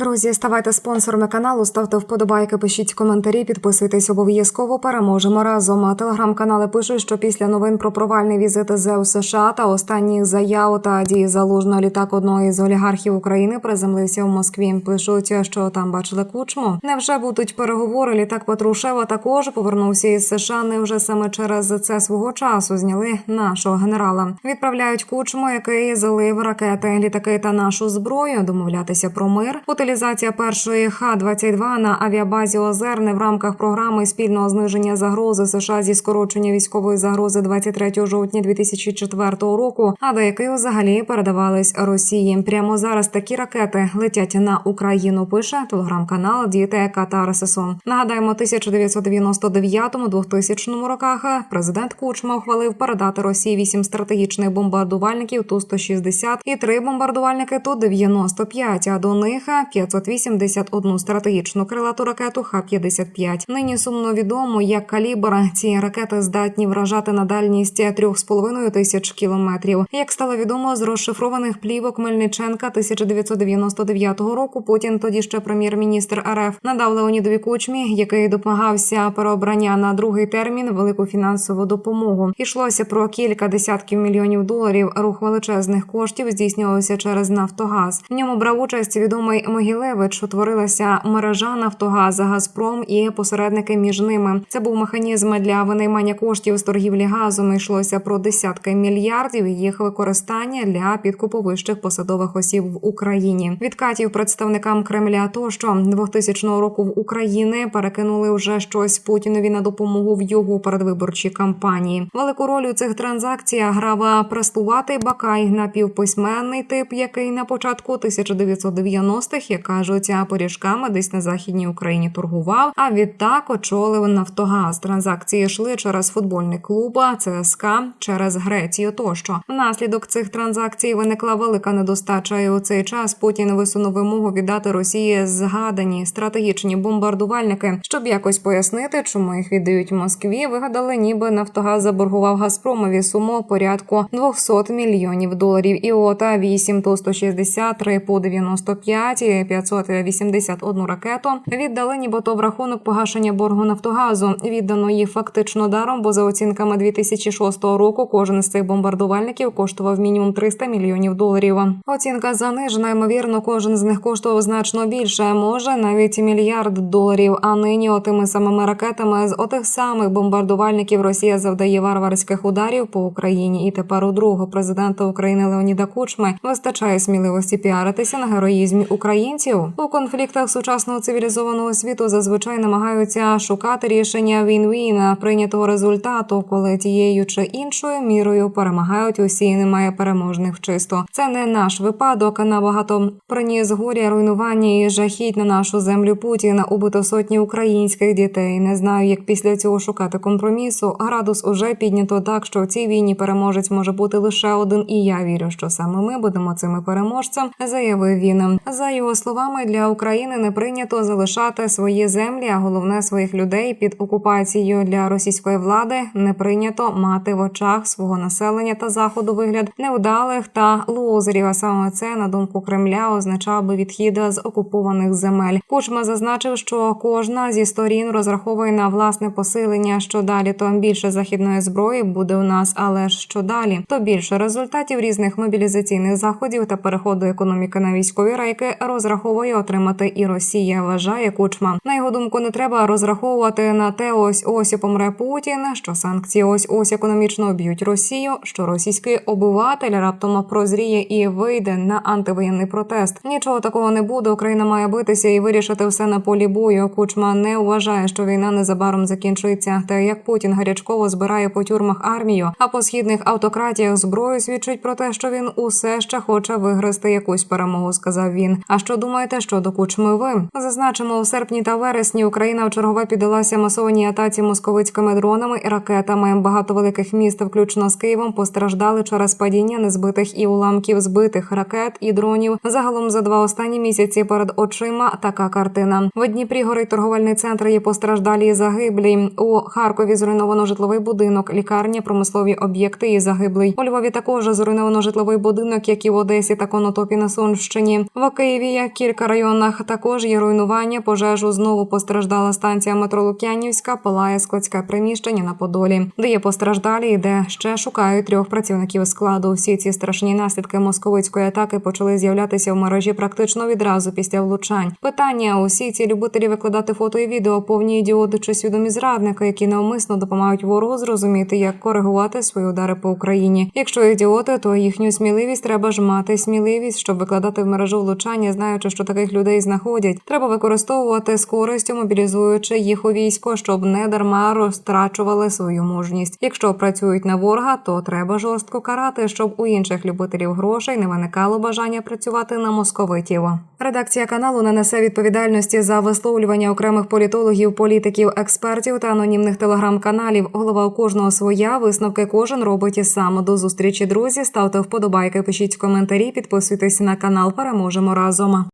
Друзі, ставайте спонсорами каналу, ставте вподобайки, пишіть коментарі, підписуйтесь обов'язково. Переможемо разом. А телеграм-канали пишуть, що після новин про провальний візит ЗЕУ США та останніх заяв та дії залужного літак одного із олігархів України приземлився в Москві. Пишуть, що там бачили кучму. Невже будуть переговори? Літак Патрушева також повернувся із США. Невже саме через це свого часу зняли нашого генерала? Відправляють кучму, який залив ракети, літаки та нашу зброю. Домовлятися про мир. Утилізація першої Х-22 на авіабазі Озерне в рамках програми спільного зниження загрози США зі скорочення військової загрози 23 жовтня 2004 року, а до яких взагалі передавались Росії. Прямо зараз такі ракети летять на Україну. Пише телеграм-канал Діти Катар Сесон. Нагадаємо, 1999-2000 роках президент Кучма ухвалив передати Росії вісім стратегічних бомбардувальників Ту-160 і три бомбардувальники Ту-95, а до них 581 стратегічну крилату ракету Х-55. Нині сумно відомо, як калібр ці ракети здатні вражати на дальність 3,5 тисяч кілометрів. Як стало відомо з розшифрованих плівок Мельниченка 1999 року, Путін, тоді ще прем'єр-міністр РФ, надав Леонідові Кучмі, який допомагався переобрання на другий термін велику фінансову допомогу. Ішлося про кілька десятків мільйонів доларів. Рух величезних коштів здійснювався через Нафтогаз. В ньому брав участь відомий Могілевич. Утворилася мережа Нафтогаза, Газпром і посередники між ними. Це був механізм для винаймання коштів з торгівлі газом. Йшлося про десятки мільярдів їх використання для підкупу вищих посадових осіб в Україні. Відкатів представникам Кремля тощо 2000 року в Україні перекинули вже щось Путінові на допомогу в його передвиборчій кампанії. Велику роль у цих транзакціях грав престуватий Бакай, напівписьменний тип, який на початку 1990-х, як кажуть, поріжками десь на західній Україні торгував. А відтак очолив Нафтогаз. Транзакції йшли через футбольний клуб, ЦСКА, через Грецію. Тощо внаслідок цих транзакцій виникла велика недостача. І у цей час Путін висунув вимогу віддати Росії згадані стратегічні бомбардувальники, щоб якось пояснити, чому їх віддають Москві. Вигадали, ніби Нафтогаз заборгував Газпромові суму порядку 200 мільйонів доларів. І от 8 ту 163 по 95 і 581 ракету віддали нібито в рахунок погашення боргу Нафтогазу. Віддано їх фактично даром, бо за оцінками 2006 року кожен з цих бомбардувальників коштував мінімум 300 мільйонів доларів. Оцінка занижена. Ймовірно, кожен з них коштував значно більше, може навіть мільярд доларів. А нині отими самими ракетами з отих самих бомбардувальників Росія завдає варварських ударів по Україні. І тепер у другого президента України Леоніда Кучми вистачає сміливості піаритися на героїзмі українців у конфліктах сучасного цивілізованого світу. Зазвичай намагаються шукати рішення він-він прийнятого результату, коли тією чи іншою мірою перемагають усі. і Немає переможних чисто. Це не наш випадок. Набагато приніс горя, руйнування і жахіть на нашу землю Путіна. Убито сотні українських дітей. Не знаю, як після цього шукати компромісу. Градус уже піднято так, що в цій війні переможець може бути лише один, і я вірю, що саме ми будемо цими переможцем, заявив він. За його словами, для України не прийнято залишати свої землі, а головне своїх людей під окупацією для російської влади не прийнято мати в очах свого населення та заходу вигляд невдалих та лозерів. А саме це на думку Кремля означав би відхід з окупованих земель. Кучма зазначив, що кожна зі сторін розраховує на власне посилення. Що далі, то більше західної зброї буде у нас, але ж що далі, то більше результатів різних мобілізаційних заходів та переходу економіки на військові рейки розраховує отримати і Росія. Вважає Кучма. На його думку, не треба розраховувати на те, ось ось помре Путін, що санкції ось ось економічно б'ють Росію, що російський обиватель раптом прозріє і вийде на антивоєнний протест. Нічого такого не буде. Україна має битися і вирішити все на полі бою. Кучма не вважає, що війна незабаром закінчується. Та як Путін гарячково збирає по тюрмах армію, а по східних автократіях зброю свідчить про те, що він усе ще хоче виграти якусь перемогу. Сказав він. А що думаєте щодо кучми? Ви зазначимо у серпні та вересні Україна вчергове піддалася масованій атаці московицькими дронами і ракетами. Багато великих міст, включно з Києвом, постраждали через падіння незбитих і уламків збитих ракет і дронів. Загалом за два останні місяці перед очима така картина. В Дніпрі горить торговельний центр. Є постраждалі і загиблі. У Харкові зруйновано житловий будинок, лікарня, промислові об'єкти і загиблий. У Львові також зруйновано житловий будинок, як і в Одесі та Конотопі на Сумщині. В Києві, як кілька районах також є руйнування. Пожежу знову постраждала станція метро Лук'янівська, палає складське приміщення на Подолі, де є постраждалі, і де ще шукають трьох працівників складу. Всі ці страшні наслідки московицької атаки почали з'являтися в мережі практично відразу після влучань. Питання: усі ці любителі викладати фото і відео, повні ідіоти чи свідомі зрадники, які навмисно допомагають ворогу зрозуміти, як коригувати свої удари по Україні. Якщо ідіоти, то їхню сміливість треба ж мати сміливість, щоб викладати в мережу влучання, знаючи, що таких людей знаходять. Треба використовувати з користю, мобілізуючи їх у військо, щоб не дарма розтрачували свою мужність. Якщо працюють на ворога, то треба жорстко карати, щоб у інших любителів грошей не виникало бажання працювати на московитів. Редакція каналу не несе відповідальності за висловлювання окремих політологів, політиків, експертів та анонімних телеграм-каналів. Голова у кожного своя висновки кожен робить і сам. До зустрічі, друзі. Ставте вподобайки, пишіть коментарі, підписуйтесь на канал. Переможемо разом.